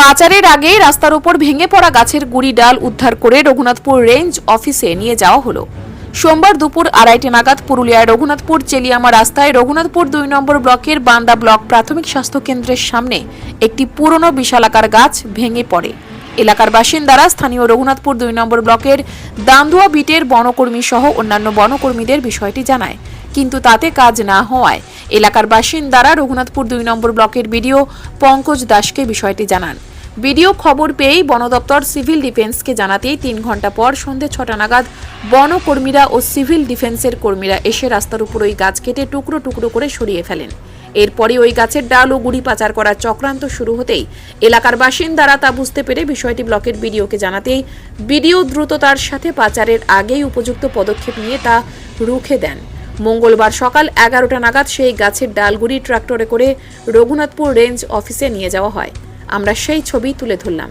পাচারের আগে রাস্তার উপর ভেঙে পড়া গাছের গুড়ি ডাল উদ্ধার করে রঘুনাথপুর রেঞ্জ অফিসে নিয়ে যাওয়া হলো। সোমবার দুপুর আড়াইটে নাগাদ পুরুলিয়ার রঘুনাথপুর চেলিয়ামা রাস্তায় রঘুনাথপুর দুই নম্বর ব্লকের বান্দা ব্লক প্রাথমিক স্বাস্থ্য কেন্দ্রের সামনে একটি পুরনো বিশালাকার গাছ ভেঙে পড়ে। এলাকার বাসিন্দারা স্থানীয় রঘুনাথপুর দুই নম্বর ব্লকের দান্দুয়া বিটের বনকর্মী সহ অন্যান্য বনকর্মীদের বিষয়টি জানায়। কিন্তু তাতে কাজ না হওয়ায় এলাকার বাসিন্দারা রঘুনাথপুর দুই নম্বর ব্লকের বিডিও পঙ্কজ দাসকে বিষয়টি জানান। বিডিও খবর পেয়েই বন দপ্তর সিভিল ডিফেন্সকে জানাতেই তিন ঘণ্টা পর সন্ধে ছটা নাগাদ বনকর্মীরা ও সিভিল ডিফেন্সের কর্মীরা এসে রাস্তার উপর ওই গাছ কেটে টুকরো টুকরো করে সরিয়ে ফেলেন। এরপরই ওই গাছের ডাল ও গুড়ি পাচার করার চক্রান্ত শুরু হতেই এলাকার বাসিন্দারা তা বুঝতে পেরে বিষয়টি ব্লকের বিডিওকে জানাতেই বিডিও দ্রুততার সাথে পাচারের আগেই উপযুক্ত পদক্ষেপ নিয়ে তা রুখে দেন। মঙ্গলবার সকাল এগারোটা নাগাদ সেই গাছের ডালগুড়ি ট্রাক্টরে করে রঘুনাথপুর রেঞ্জ অফিসে নিয়ে যাওয়া হয়। আমরা সেই ছবি তুলে ধরলাম।